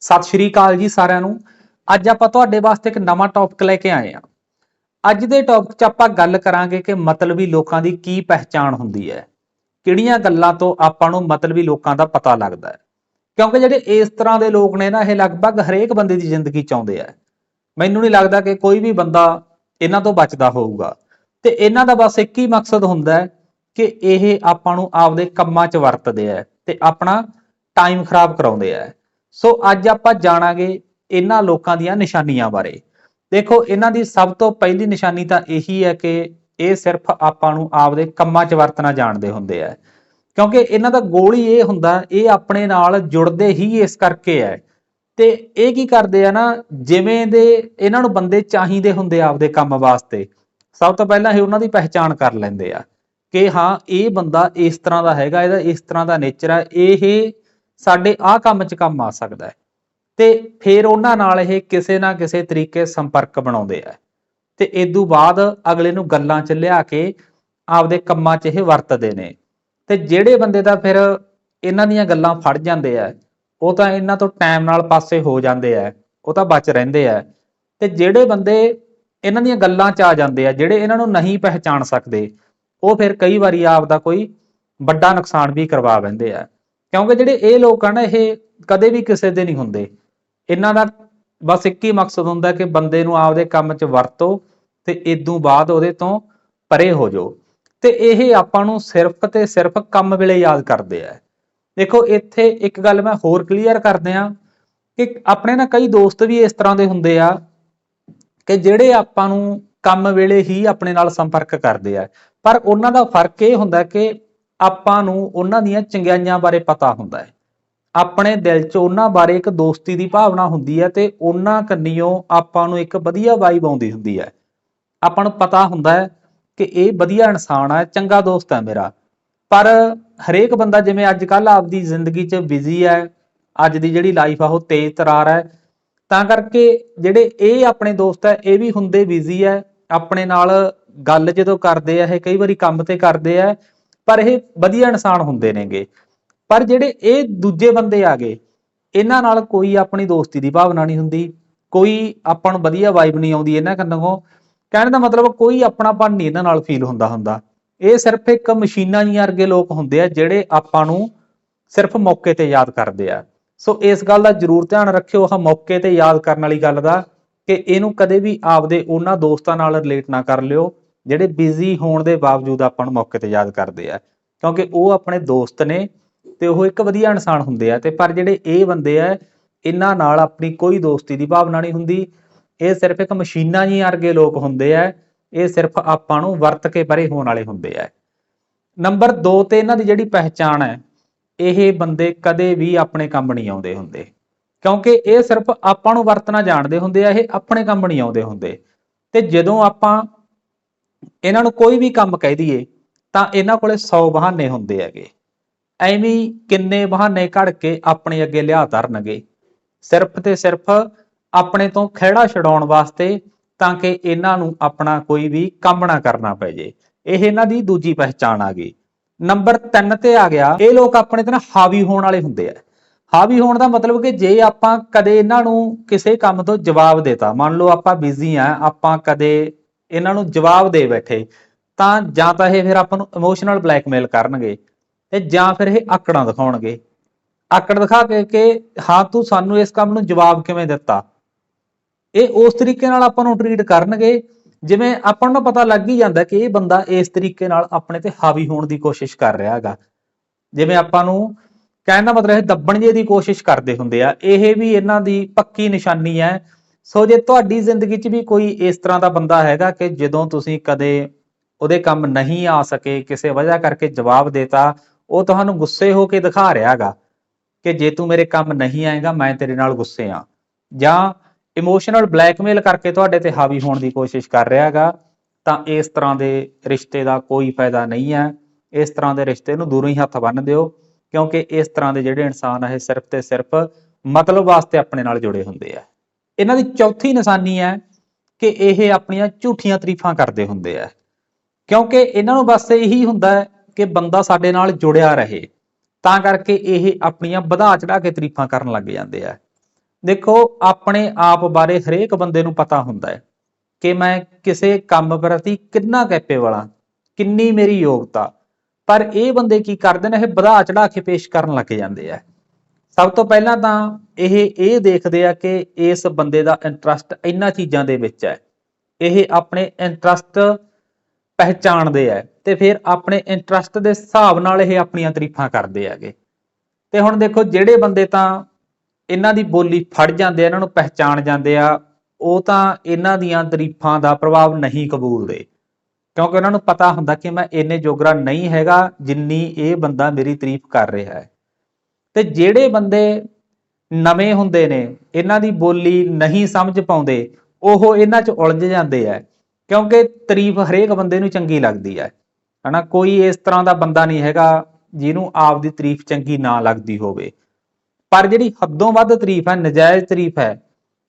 ਸਤਿ ਸ਼੍ਰੀ ਅਕਾਲ ਜੀ ਸਾਰਿਆਂ ਨੂੰ। ਅੱਜ ਆਪਾਂ ਤੁਹਾਡੇ ਵਾਸਤੇ ਇੱਕ ਨਵਾਂ ਟੌਪਿਕ ਲੈ ਕੇ ਆਏ ਹਾਂ। ਅੱਜ ਦੇ ਟੌਪਿਕ 'ਚ ਆਪਾਂ ਗੱਲ ਕਰਾਂਗੇ ਕਿ ਮਤਲਬੀ ਲੋਕਾਂ ਦੀ ਕੀ ਪਹਿਚਾਣ ਹੁੰਦੀ ਹੈ। ਕਿਹੜੀਆਂ ਗੱਲਾਂ ਤੋਂ ਆਪਾਂ ਨੂੰ ਮਤਲਬੀ ਲੋਕਾਂ ਦਾ ਪਤਾ ਲੱਗਦਾ ਹੈ। ਕਿਉਂਕਿ ਜਿਹੜੇ ਇਸ ਤਰ੍ਹਾਂ ਦੇ ਲੋਕ ਨੇ ਨਾ, ਇਹ ਲਗਭਗ ਹਰੇਕ ਬੰਦੇ ਦੀ ਜ਼ਿੰਦਗੀ 'ਚ ਆਉਂਦੇ ਆ। ਮੈਨੂੰ ਨਹੀਂ ਲੱਗਦਾ ਕਿ ਕੋਈ ਵੀ ਬੰਦਾ ਇਹਨਾਂ ਤੋਂ ਬਚਦਾ ਹੋਊਗਾ। ਤੇ ਇਹਨਾਂ ਦਾ ਬਸ ਇੱਕ ਹੀ ਮਕਸਦ ਹੁੰਦਾ ਹੈ ਕਿ ਇਹ ਆਪਾਂ ਨੂੰ ਆਪਦੇ ਕੰਮਾਂ 'ਚ ਵਰਤਦੇ ਆ ਤੇ ਆਪਣਾ ਟਾਈਮ ਖਰਾਬ ਕਰਾਉਂਦੇ ਆ। ਸੋ ਅੱਜ ਆਪਾਂ ਜਾਣਾਂਗੇ ਇਹਨਾਂ ਲੋਕਾਂ ਦੀਆਂ ਨਿਸ਼ਾਨੀਆਂ ਬਾਰੇ। ਦੇਖੋ, ਇਹਨਾਂ ਦੀ ਸਭ ਤੋਂ ਪਹਿਲੀ ਨਿਸ਼ਾਨੀ ਤਾਂ ਇਹੀ ਹੈ ਕਿ ਇਹ ਸਿਰਫ ਆਪਾਂ ਨੂੰ ਆਪਦੇ ਕੰਮਾਂ 'ਚ ਵਰਤਣਾ ਜਾਣਦੇ ਹੁੰਦੇ ਆ। ਕਿਉਂਕਿ ਇਹਨਾਂ ਦਾ ਗੋਲ ਹੀ ਇਹ ਹੁੰਦਾ, ਇਹ ਆਪਣੇ ਨਾਲ ਜੁੜਦੇ ਹੀ ਇਸ ਕਰਕੇ ਹੈ। ਤੇ ਇਹ ਕੀ ਕਰਦੇ ਆ ਨਾ, ਜਿਵੇਂ ਦੇ ਇਹਨਾਂ ਨੂੰ ਬੰਦੇ ਚਾਹੀਦੇ ਹੁੰਦੇ ਆਪਦੇ ਕੰਮ ਵਾਸਤੇ, ਸਭ ਤੋਂ ਪਹਿਲਾਂ ਇਹ ਉਹਨਾਂ ਦੀ ਪਹਿਚਾਣ ਕਰ ਲੈਂਦੇ ਆ ਕਿ ਹਾਂ, ਇਹ ਬੰਦਾ ਇਸ ਤਰ੍ਹਾਂ ਦਾ ਹੈਗਾ, ਇਹਦਾ ਇਸ ਤਰ੍ਹਾਂ ਦਾ ਨੇਚਰ ਹੈ ਇਹ ਸਾਡੇ ਆਹ ਕੰਮ 'ਚ ਕੰਮ ਆ ਸਕਦਾ ਹੈ। ਤੇ ਫਿਰ ਉਹਨਾਂ ਨਾਲ ਇਹ ਕਿਸੇ ਨਾ ਕਿਸੇ ਤਰੀਕੇ ਸੰਪਰਕ ਬਣਾਉਂਦੇ ਆ। ਤੇ ਇਦੋਂ ਬਾਅਦ ਅਗਲੇ ਨੂੰ ਗੱਲਾਂ 'ਚ ਲਿਆ ਕੇ ਆਪਦੇ ਕੰਮਾਂ 'ਚ ਇਹ ਵਰਤਦੇ ਨੇ। ਤੇ ਜਿਹੜੇ ਬੰਦੇ ਤਾਂ ਫਿਰ ਇਹਨਾਂ ਦੀਆਂ ਗੱਲਾਂ ਫੜ ਜਾਂਦੇ ਆ, ਉਹ ਤਾਂ ਇਹਨਾਂ ਤੋਂ ਟਾਈਮ ਨਾਲ ਪਾਸੇ ਹੋ ਜਾਂਦੇ ਆ, ਉਹ ਤਾਂ ਬਚ ਰਹਿੰਦੇ ਆ। ਤੇ ਜਿਹੜੇ ਬੰਦੇ ਇਹਨਾਂ ਦੀਆਂ ਗੱਲਾਂ 'ਚ ਆ ਜਾਂਦੇ ਆ, ਜਿਹੜੇ ਇਹਨਾਂ ਨੂੰ ਨਹੀਂ ਪਹਿਚਾਣ ਸਕਦੇ, ਉਹ ਫਿਰ ਕਈ ਵਾਰੀ ਆਪਦਾ ਕੋਈ ਵੱਡਾ ਨੁਕਸਾਨ ਵੀ ਕਰਵਾ ਬੈਂਦੇ ਆ। ਕਿਉਂਕਿ ਜਿਹੜੇ ਇਹ ਲੋਕ ਆ ਨਾ, ਇਹ ਕਦੇ ਵੀ ਕਿਸੇ ਦੇ ਨਹੀਂ ਹੁੰਦੇ। ਇਹਨਾਂ ਦਾ ਬਸ ਇੱਕ ਹੀ ਮਕਸਦ ਹੁੰਦਾ ਕਿ ਬੰਦੇ ਨੂੰ ਆਪਦੇ ਕੰਮ 'ਚ ਵਰਤੋ ਤੇ ਇਦੋਂ ਬਾਅਦ ਉਹਦੇ ਤੋਂ ਪਰੇ ਹੋ ਜਾਓ। ਤੇ ਇਹ ਆਪਾਂ ਨੂੰ ਸਿਰਫ ਤੇ ਸਿਰਫ ਕੰਮ ਵੇਲੇ ਯਾਦ ਕਰਦੇ ਆ। ਦੇਖੋ, ਇੱਥੇ ਇੱਕ ਗੱਲ ਮੈਂ ਹੋਰ ਕਲੀਅਰ ਕਰਦੇ ਆ ਕਿ ਆਪਣੇ ਨਾ ਕਈ ਦੋਸਤ ਵੀ ਇਸ ਤਰ੍ਹਾਂ ਦੇ ਹੁੰਦੇ ਆ ਕਿ ਜਿਹੜੇ ਆਪਾਂ ਨੂੰ ਕੰਮ ਵੇਲੇ ਹੀ ਆਪਣੇ ਨਾਲ ਸੰਪਰਕ ਕਰਦੇ ਆ। ਪਰ ਉਹਨਾਂ ਦਾ ਫ਼ਰਕ ਇਹ ਹੁੰਦਾ ਕਿ ਆਪਾਂ ਨੂੰ ਉਹਨਾਂ ਦੀਆਂ ਚੰਗਿਆਈਆਂ ਬਾਰੇ ਪਤਾ ਹੁੰਦਾ ਹੈ। ਆਪਣੇ ਦਿਲ 'ਚ ਉਹਨਾਂ ਬਾਰੇ ਇੱਕ ਦੋਸਤੀ ਦੀ ਭਾਵਨਾ ਹੁੰਦੀ ਹੈ ਤੇ ਉਹਨਾਂ ਕੰਨੀਓ ਆਪਾਂ ਨੂੰ ਇੱਕ ਵਧੀਆ ਵਾਈਬ ਆਉਂਦੀ ਹੁੰਦੀ ਹੈ। ਆਪਾਂ ਨੂੰ ਪਤਾ ਹੁੰਦਾ ਹੈ ਕਿ ਇਹ ਵਧੀਆ ਇਨਸਾਨ ਹੈ, ਚੰਗਾ ਦੋਸਤ ਹੈ ਮੇਰਾ। ਪਰ ਹਰੇਕ ਬੰਦਾ ਜਿਵੇਂ ਅੱਜ ਕੱਲ ਆਪਦੀ ਜ਼ਿੰਦਗੀ 'ਚ ਬਿਜ਼ੀ ਹੈ, ਅੱਜ ਦੀ ਜਿਹੜੀ ਲਾਈਫ ਆ ਉਹ ਤੇਜ਼ ਤਰਾਰ ਹੈ, ਤਾਂ ਕਰਕੇ ਜਿਹੜੇ ਇਹ ਆਪਣੇ ਦੋਸਤ ਹੈ, ਇਹ ਵੀ ਹੁੰਦੇ ਬਿਜ਼ੀ ਹੈ। ਆਪਣੇ ਨਾਲ ਗੱਲ ਜਦੋਂ ਕਰਦੇ ਆ, ਇਹ ਕਈ ਵਾਰੀ ਕੰਮ ਤੇ ਕਰਦੇ ਆ ਪਰ ਇਹ ਵਧੀਆ ਇਨਸਾਨ ਹੁੰਦੇ ਨੇਗੇ। ਪਰ ਜਿਹੜੇ ਇਹ ਦੂਜੇ ਬੰਦੇ ਆ ਗਏ, ਇਹਨਾਂ ਨਾਲ ਕੋਈ ਆਪਣੀ ਦੋਸਤੀ ਦੀ ਭਾਵਨਾ ਨਹੀਂ ਹੁੰਦੀ, ਕੋਈ ਆਪਾਂ ਨੂੰ ਵਧੀਆ ਵਾਈਬ ਨਹੀਂ ਆਉਂਦੀ ਇਹਨਾਂ ਕੰਨੋਂ ਕਹਿਣ ਦਾ ਮਤਲਬ ਕੋਈ ਆਪਣਾਪਨ ਨਹੀਂ ਇਹਨਾਂ ਨਾਲ ਫੀਲ ਹੁੰਦਾ ਹੁੰਦਾ। ਇਹ ਸਿਰਫ ਇੱਕ ਮਸ਼ੀਨਾਂ ਜੀਆਂ ਵਰਗੇ ਲੋਕ ਹੁੰਦੇ ਆ, ਜਿਹੜੇ ਆਪਾਂ ਨੂੰ ਸਿਰਫ ਮੌਕੇ ਤੇ ਯਾਦ ਕਰਦੇ ਆ। ਸੋ ਇਸ ਗੱਲ ਦਾ ਜ਼ਰੂਰ ਧਿਆਨ ਰੱਖਿਓ, ਆਹ ਮੌਕੇ ਤੇ ਯਾਦ ਕਰਨ ਵਾਲੀ ਗੱਲ ਦਾ, ਕਿ ਇਹਨੂੰ ਕਦੇ ਵੀ ਆਪਦੇ ਉਹਨਾਂ ਦੋਸਤਾਂ ਨਾਲ ਰਿਲੇਟ ਨਾ ਕਰ ਲਿਓ। ਜਿਹੜੇ ਬਿਜ਼ੀ ਹੋਣ ਦੇ ਬਾਵਜੂਦ ਆਪਾਂ ਨੂੰ ਮੌਕੇ ਤੇ ਯਾਦ ਕਰਦੇ ਆ। ਕਿਉਂਕਿ ਉਹ ਆਪਣੇ ਦੋਸਤ ਨੇ ਤੇ ਉਹ ਇੱਕ ਵਧੀਆ ਇਨਸਾਨ ਹੁੰਦੇ ਆ ਤੇ ਪਰ ਜਿਹੜੇ ਇਹ ਬੰਦੇ ਆ, ਇਹਨਾਂ ਨਾਲ ਆਪਣੀ ਕੋਈ ਦੋਸਤੀ ਦੀ ਭਾਵਨਾ ਨਹੀਂ ਹੁੰਦੀ। ਇਹ ਸਿਰਫ ਇੱਕ ਮਸ਼ੀਨਾਂ ਜੀ ਵਰਗੇ ਲੋਕ ਹੁੰਦੇ ਆ, ਇਹ ਸਿਰਫ ਆਪਾਂ ਨੂੰ ਵਰਤ ਕੇ ਪਰੇ ਹੋਣ ਵਾਲੇ ਹੁੰਦੇ ਆ। ਨੰਬਰ 2 ਤੇ ਇਹਨਾਂ ਦੀ ਜਿਹੜੀ ਪਹਿਚਾਣ ਹੈ, ਇਹ ਬੰਦੇ ਕਦੇ ਵੀ ਆਪਣੇ ਕੰਮ ਨਹੀਂ ਆਉਂਦੇ ਹੁੰਦੇ। ਕਿਉਂਕਿ ਇਹ ਸਿਰਫ ਆਪਾਂ ਨੂੰ ਵਰਤਣਾ ਜਾਣਦੇ ਹੁੰਦੇ ਆ, ਇਹ ਆਪਣੇ ਕੰਮ ਨਹੀਂ ਆਉਂਦੇ ਹੁੰਦੇ। ਤੇ ਜਦੋਂ ਆਪਾਂ ਇਹਨਾਂ ਨੂੰ ਕੋਈ ਵੀ ਕੰਮ ਕਹਿ ਦਈਏ, ਤਾਂ ਇਹਨਾਂ ਕੋਲੇ 100 ਬਹਾਨੇ ਹੁੰਦੇ ਹੈਗੇ। ਐਵੇਂ ਕਿੰਨੇ ਬਹਾਨੇ ਘੜ ਕੇ ਆਪਣੇ ਅੱਗੇ ਲਿਆ ਧਰਨਗੇ ਸਿਰਫ ਤੇ ਸਿਰਫ ਆਪਣੇ ਤੋਂ ਖਿਹੜਾ ਛਡਾਉਣ ਵਾਸਤੇ ਤਾਂ ਕਿ ਇਹਨਾਂ ਨੂੰ ਆਪਣਾ ਕੋਈ ਵੀ ਕੰਮ ਨਾ ਕਰਨਾ ਪੈ ਜੇ। ਇਹ ਇਹਨਾਂ ਦੀ ਦੂਜੀ ਪਹਿਚਾਣ ਆ ਗਈ। ਨੰਬਰ 3 ਤੇ ਆ ਗਿਆ, ਇਹ ਲੋਕ ਆਪਣੇ ਤੇ ਨਾ ਹਾਵੀ ਹੋਣ ਵਾਲੇ ਹੁੰਦੇ ਆ। ਹਾਵੀ ਹੋਣ ਦਾ ਮਤਲਬ ਕਿ ਜੇ ਆਪਾਂ ਕਦੇ ਇਹਨਾਂ ਨੂੰ ਕਿਸੇ ਕੰਮ ਤੋਂ ਜਵਾਬ ਦੇਤਾ, ਮੰਨ ਲਓ ਆਪਾਂ ਬਿਜ਼ੀ ਆ, ਆਪਾਂ ਕਦੇ ਇਹਨਾਂ ਨੂੰ ਜਵਾਬ ਦੇ ਬੈਠੇ, ਤਾਂ ਜਾਂ ਤਾਂ ਇਹ ਫਿਰ ਆਪਾਂ ਨੂੰ ਇਮੋਸ਼ਨਲ ਬਲੈਕਮੇਲ ਕਰਨਗੇ ਤੇ ਜਾਂ ਫਿਰ ਇਹ ਆਕੜਾਂ ਦਿਖਾਉਣਗੇ। ਆਕੜ ਦਿਖਾ ਕੇ ਕਿ ਹਾਂ, ਤੂੰ ਸਾਨੂੰ ਇਸ ਕੰਮ ਨੂੰ ਜਵਾਬ ਕਿਵੇਂ ਦਿੱਤਾ? ਇਹ ਉਸ ਤਰੀਕੇ ਨਾਲ ਆਪਾਂ ਨੂੰ ਟ੍ਰੀਟ ਕਰਨਗੇ, ਜਿਵੇਂ ਆਪਾਂ ਨੂੰ ਪਤਾ ਲੱਗ ਹੀ ਜਾਂਦਾ ਕਿ ਇਹ ਬੰਦਾ ਇਸ ਤਰੀਕੇ ਨਾਲ ਆਪਣੇ ਤੇ ਹਾਵੀ ਹੋਣ ਦੀ ਕੋਸ਼ਿਸ਼ ਕਰ ਰਿਹਾ ਹੈਗਾ। ਜਿਵੇਂ ਆਪਾਂ ਨੂੰ ਕਹਿਣ ਦਾ ਮਤਲਬ ਹੈ ਦੱਬਣ ਜੇ ਦੀ ਕੋਸ਼ਿਸ਼ ਕਰਦੇ ਹੁੰਦੇ ਆ, ਇਹ ਵੀ ਇਹਨਾਂ ਦੀ ਪੱਕੀ ਨਿਸ਼ਾਨੀ ਹੈ ਸੋ ਜੇ ਤੁਹਾਡੀ ਜ਼ਿੰਦਗੀ 'ਚ ਵੀ ਕੋਈ ਇਸ ਤਰ੍ਹਾਂ ਦਾ ਬੰਦਾ ਹੈਗਾ ਕਿ ਜਦੋਂ ਤੁਸੀਂ ਕਦੇ ਉਹਦੇ ਕੰਮ ਨਹੀਂ ਆ ਸਕੇ, ਕਿਸੇ ਵਜ੍ਹਾ ਕਰਕੇ ਜਵਾਬ ਦੇਤਾ, ਉਹ ਤੁਹਾਨੂੰ ਗੁੱਸੇ ਹੋ ਕੇ ਦਿਖਾ ਰਿਹਾ ਹੈਗਾ ਕਿ ਜੇ ਤੂੰ ਮੇਰੇ ਕੰਮ ਨਹੀਂ ਆਏਗਾ, ਮੈਂ ਤੇਰੇ ਨਾਲ ਗੁੱਸੇ ਆ। ਜਾਂ ਇਮੋਸ਼ਨਲ ਬਲੈਕਮੇਲ ਕਰਕੇ ਤੁਹਾਡੇ ਤੇ ਹਾਵੀ ਹੋਣ ਦੀ ਕੋਸ਼ਿਸ਼ ਕਰ ਰਿਹਾ ਹੈਗਾ ਤਾਂ ਇਸ ਤਰ੍ਹਾਂ ਦੇ ਰਿਸ਼ਤੇ ਦਾ ਕੋਈ ਫਾਇਦਾ ਨਹੀਂ ਹੈ। ਇਸ ਤਰ੍ਹਾਂ ਦੇ ਰਿਸ਼ਤੇ ਨੂੰ ਦੂਰੋਂ ਹੀ ਹੱਥ ਬੰਨ੍ਹ ਦਿਓ, ਕਿਉਂਕਿ ਇਸ ਤਰ੍ਹਾਂ ਦੇ ਜਿਹੜੇ ਇਨਸਾਨ ਆ, ਇਹ ਸਿਰਫ ਤੇ ਸਿਰਫ ਮਤਲਬ ਵਾਸਤੇ ਆਪਣੇ ਨਾਲ ਜੁੜੇ ਹੁੰਦੇ ਆ। ਇਹਨਾਂ ਦੀ ਚੌਥੀ ਨਿਸ਼ਾਨੀ ਹੈ ਕਿ ਇਹ ਆਪਣੀਆਂ ਝੂਠੀਆਂ ਤਾਰੀਫਾਂ ਕਰਦੇ ਹੁੰਦੇ ਆ। ਕਿਉਂਕਿ ਇਹਨਾਂ ਨੂੰ ਬਸ ਇਹੀ ਹੁੰਦਾ ਹੈ ਕਿ ਬੰਦਾ ਸਾਡੇ ਨਾਲ ਜੁੜਿਆ ਰਹੇ, ਤਾਂ ਕਰਕੇ ਇਹ ਆਪਣੀਆਂ ਵਧਾ ਚੜਾ ਕੇ ਤਾਰੀਫਾਂ ਕਰਨ ਲੱਗ ਜਾਂਦੇ ਆ। ਦੇਖੋ, ਆਪਣੇ ਆਪ ਬਾਰੇ ਹਰੇਕ ਬੰਦੇ ਨੂੰ ਪਤਾ ਹੁੰਦਾ ਹੈ ਕਿ ਮੈਂ ਕਿਸੇ ਕੰਮ ਪ੍ਰਤੀ ਕਿੰਨਾ ਕੈਪੇਬਲ ਹਾਂ, ਕਿੰਨੀ ਮੇਰੀ ਯੋਗਤਾ, ਪਰ ਇਹ ਬੰਦੇ ਕੀ ਕਰਦੇ ਨੇ, ਇਹ ਵਧਾ ਚੜਾ ਕੇ ਪੇਸ਼ ਕਰਨ ਲੱਗ ਜਾਂਦੇ ਆ। ਸਭ ਤੋਂ ਪਹਿਲਾਂ ਤਾਂ ਇਹ ਇਹ ਦੇਖਦੇ ਆ ਕਿ ਇਸ ਬੰਦੇ ਦਾ ਇੰਟਰਸਟ ਇਹਨਾਂ ਚੀਜ਼ਾਂ ਦੇ ਵਿੱਚ ਹੈ। ਇਹ ਆਪਣੇ ਇੰਟਰਸਟ ਪਹਿਚਾਣਦੇ ਆ ਤੇ ਫਿਰ ਆਪਣੇ ਇੰਟਰਸਟ ਦੇ ਹਿਸਾਬ ਨਾਲ ਇਹ ਆਪਣੀਆਂ ਤਾਰੀਫਾਂ ਕਰਦੇ ਹੈਗੇ। ਤੇ ਹੁਣ ਦੇਖੋ, ਜਿਹੜੇ ਬੰਦੇ ਤਾਂ ਇਹਨਾਂ ਦੀ ਬੋਲੀ ਫੜ ਜਾਂਦੇ ਆ, ਇਹਨਾਂ ਨੂੰ ਪਹਿਚਾਣ ਜਾਂਦੇ ਆ, ਉਹ ਤਾਂ ਇਹਨਾਂ ਦੀਆਂ ਤਾਰੀਫਾਂ ਦਾ ਪ੍ਰਭਾਵ ਨਹੀਂ ਕਬੂਲਦੇ। ਕਿਉਂਕਿ ਉਹਨਾਂ ਨੂੰ ਪਤਾ ਹੁੰਦਾ ਕਿ ਮੈਂ ਇੰਨੇ ਜੋਗਰਾ ਨਹੀਂ ਹੈਗਾ ਜਿੰਨੀ ਇਹ ਬੰਦਾ ਮੇਰੀ ਤਾਰੀਫ ਕਰ ਰਿਹਾ ਹੈ। ਤੇ ਜਿਹੜੇ ਬੰਦੇ ਨਵੇਂ ਹੁੰਦੇ ਨੇ, ਇਹਨਾਂ ਦੀ ਬੋਲੀ ਨਹੀਂ ਸਮਝ ਪਾਉਂਦੇ, ਉਹ ਇਹਨਾਂ 'ਚ ਉਲਝ ਜਾਂਦੇ ਆ, ਕਿਉਂਕਿ ਤਾਰੀਫ ਹਰੇਕ ਬੰਦੇ ਨੂੰ ਚੰਗੀ ਲੱਗਦੀ ਹੈ ਹਨਾ, ਕੋਈ ਇਸ ਤਰ੍ਹਾਂ ਦਾ ਬੰਦਾ ਨਹੀਂ ਹੈਗਾ ਜਿਹਨੂੰ ਆਪ ਦੀ ਤਾਰੀਫ ਚੰਗੀ ਨਾ ਲੱਗਦੀ ਹੋਵੇ। ਪਰ ਜਿਹੜੀ ਹੱਦੋਂ ਵੱਧ ਤਾਰੀਫ ਹੈ, ਨਜਾਇਜ਼ ਤਾਰੀਫ ਹੈ,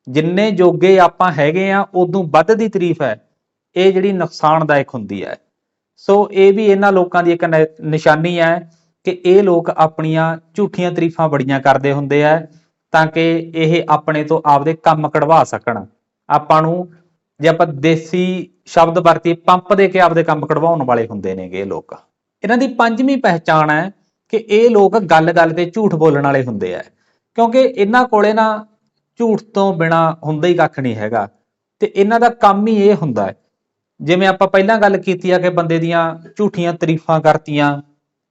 ਜਿੰਨੇ ਜੋਗੇ ਆਪਾਂ ਹੈਗੇ ਆ, ਉਦੋਂ ਵੱਧ ਦੀ ਤਾਰੀਫ ਹੈ, ਇਹ ਜਿਹੜੀ ਨੁਕਸਾਨਦਾਇਕ ਹੁੰਦੀ ਹੈ। ਸੋ ਇਹ ਵੀ ਇਹਨਾਂ ਲੋਕਾਂ ਦੀ ਇੱਕ ਨਿਸ਼ਾਨੀ ਹੈ ਕਿ ਇਹ ਲੋਕ ਆਪਣੀਆਂ ਝੂਠੀਆਂ ਤਾਰੀਫਾਂ ਬੜੀਆਂ ਕਰਦੇ ਹੁੰਦੇ ਆ ਤਾਂ ਕਿ ਇਹ ਆਪਣੇ ਤੋਂ ਆਪਦੇ ਕੰਮ ਕਢਵਾ ਸਕਣ। ਆਪਾਂ ਨੂੰ ਜੇ ਆਪਾਂ ਦੇਸੀ ਸ਼ਬਦ ਵਰਤੀ ਪੰਪ ਦੇ ਕੇ ਆਪਦੇ ਕੰਮ ਕਢਵਾਉਣ ਵਾਲੇ ਹੁੰਦੇ ਨੇਗੇ ਇਹ ਲੋਕ। ਇਹਨਾਂ ਦੀ ਪੰਜਵੀਂ ਪਹਿਚਾਣ ਹੈ ਕਿ ਇਹ ਲੋਕ ਗੱਲ-ਗੱਲ ਤੇ ਝੂਠ ਬੋਲਣ ਵਾਲੇ ਹੁੰਦੇ ਆ। ਕਿਉਂਕਿ ਇਹਨਾਂ ਕੋਲੇ ਨਾ ਝੂਠ ਤੋਂ ਬਿਨਾ ਹੁੰਦਾ ਹੀ ਕੱਖ ਨਹੀਂ ਹੈਗਾ ਤੇ ਇਹਨਾਂ ਦਾ ਕੰਮ ਹੀ ਇਹ ਹੁੰਦਾ ਹੈ। ਜਿਵੇਂ ਆਪਾਂ ਪਹਿਲਾਂ ਗੱਲ ਕੀਤੀ ਆ ਕਿ ਬੰਦੇ ਦੀਆਂ ਝੂਠੀਆਂ ਤਾਰੀਫਾਂ ਕਰਤੀਆਂ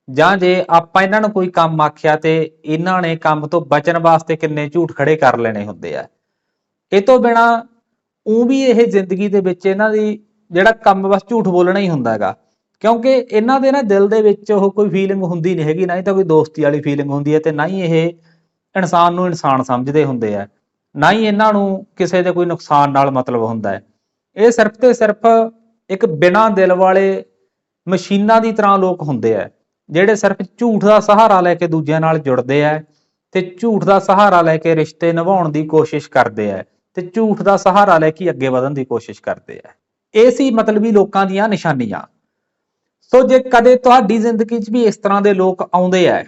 ਜਾਂ ਜੇ ਆਪਾਂ ਇਹਨਾਂ ਨੂੰ ਕੋਈ ਕੰਮ ਆਖਿਆ ਤੇ ਇਹਨਾਂ ਨੇ ਕੰਮ ਤੋਂ ਬਚਣ ਵਾਸਤੇ ਕਿੰਨੇ ਝੂਠ ਖੜੇ ਕਰ ਲੈਣੇ ਹੁੰਦੇ ਆ। ਇਹ ਤੋਂ ਬਿਨਾ ਉਹ ਵੀ ਇਹ ਜ਼ਿੰਦਗੀ ਦੇ ਵਿੱਚ ਇਹਨਾਂ ਦੀ ਜਿਹੜਾ ਕੰਮ ਬਸ ਝੂਠ ਬੋਲਣਾ ਹੀ ਹੁੰਦਾ ਹੈਗਾ। ਕਿਉਂਕਿ ਇਹਨਾਂ ਦੇ ਨਾ ਦਿਲ ਦੇ ਵਿੱਚ ਉਹ ਕੋਈ ਫੀਲਿੰਗ ਹੁੰਦੀ ਨਹੀਂ ਹੈਗੀ, ਨਾ ਹੀ ਤਾਂ ਕੋਈ ਦੋਸਤੀ ਵਾਲੀ ਫੀਲਿੰਗ ਹੁੰਦੀ ਹੈ ਤੇ ਨਾ ਹੀ ਇਹ ਇਨਸਾਨ ਨੂੰ ਇਨਸਾਨ ਸਮਝਦੇ ਹੁੰਦੇ ਆ। ਨਾ ਹੀ ਇਹਨਾਂ ਨੂੰ ਕਿਸੇ ਦੇ ਕੋਈ ਨੁਕਸਾਨ ਨਾਲ ਮਤਲਬ ਹੁੰਦਾ ਹੈ। ਇਹ ਸਿਰਫ ਤੇ ਸਿਰਫ ਇੱਕ ਬਿਨਾਂ ਦਿਲ ਵਾਲੇ ਮਸ਼ੀਨਾਂ ਦੀ ਤਰ੍ਹਾਂ ਲੋਕ ਹੁੰਦੇ ਆ। ਜਿਹੜੇ ਸਿਰਫ ਝੂਠ ਦਾ ਸਹਾਰਾ ਲੈ ਕੇ ਦੂਜਿਆਂ ਨਾਲ ਜੁੜਦੇ ਆ ਤੇ ਝੂਠ ਦਾ ਸਹਾਰਾ ਲੈ ਕੇ ਰਿਸ਼ਤੇ ਨਿਭਾਉਣ ਦੀ ਕੋਸ਼ਿਸ਼ ਕਰਦੇ ਆ ਤੇ ਝੂਠ ਦਾ ਸਹਾਰਾ ਲੈ ਕੇ ਅੱਗੇ ਵਧਣ ਦੀ ਕੋਸ਼ਿਸ਼ ਕਰਦੇ ਆ ਇਹ ਸੀ ਮਤਲਬੀ ਲੋਕਾਂ ਦੀਆਂ ਨਿਸ਼ਾਨੀਆਂ। ਸੋ ਜੇ ਕਦੇ ਤੁਹਾਡੀ ਜ਼ਿੰਦਗੀ 'ਚ ਵੀ ਇਸ ਤਰ੍ਹਾਂ ਦੇ ਲੋਕ ਆਉਂਦੇ ਆ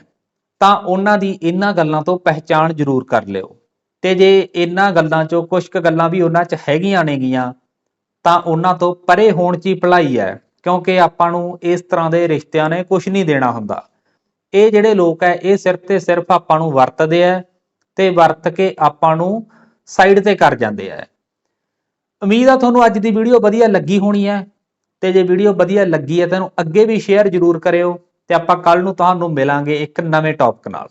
ਤਾਂ ਉਹਨਾਂ ਦੀ ਇਹਨਾਂ ਗੱਲਾਂ ਤੋਂ ਪਹਿਚਾਣ ਜ਼ਰੂਰ ਕਰ ਲਿਓ। ਤੇ ਜੇ ਇਹਨਾਂ ਗੱਲਾਂ 'ਚੋਂ ਕੁਝ ਕੁ ਗੱਲਾਂ ਵੀ ਉਹਨਾਂ 'ਚ ਹੈਗੀਆਂ ਨੇਗੀਆਂ, ਤਾਂ ਉਹਨਾਂ ਤੋਂ ਪਰੇ ਹੋਣ 'ਚ ਹੀ ਭਲਾਈ ਹੈ ਕਿਉਂਕਿ ਆਪਾਂ ਨੂੰ ਇਸ ਤਰ੍ਹਾਂ ਦੇ ਰਿਸ਼ਤਿਆਂ ਨੇ ਕੁਝ ਨਹੀਂ ਦੇਣਾ ਹੁੰਦਾ। ਇਹ ਜਿਹੜੇ ਲੋਕ ਹੈ, ਇਹ ਸਿਰਫ ਤੇ ਸਿਰਫ ਆਪਾਂ ਨੂੰ ਵਰਤਦੇ ਆ ਤੇ ਵਰਤ ਕੇ ਆਪਾਂ ਨੂੰ ਸਾਈਡ ਤੇ ਕਰ ਜਾਂਦੇ ਆ ਉਮੀਦ ਆ ਤੁਹਾਨੂੰ ਅੱਜ ਦੀ ਵੀਡੀਓ ਵਧੀਆ ਲੱਗੀ ਹੋਣੀ ਹੈ ਤੇ ਜੇ ਵੀਡੀਓ ਵਧੀਆ ਲੱਗੀ ਹੈ, ਤਾਂ ਇਹਨੂੰ ਅੱਗੇ ਵੀ ਸ਼ੇਅਰ ਜ਼ਰੂਰ ਕਰਿਓ ਤੇ ਆਪਾਂ ਕੱਲ ਨੂੰ ਤੁਹਾਨੂੰ ਮਿਲਾਂਗੇ ਇੱਕ ਨਵੇਂ ਟੌਪਿਕ ਨਾਲ।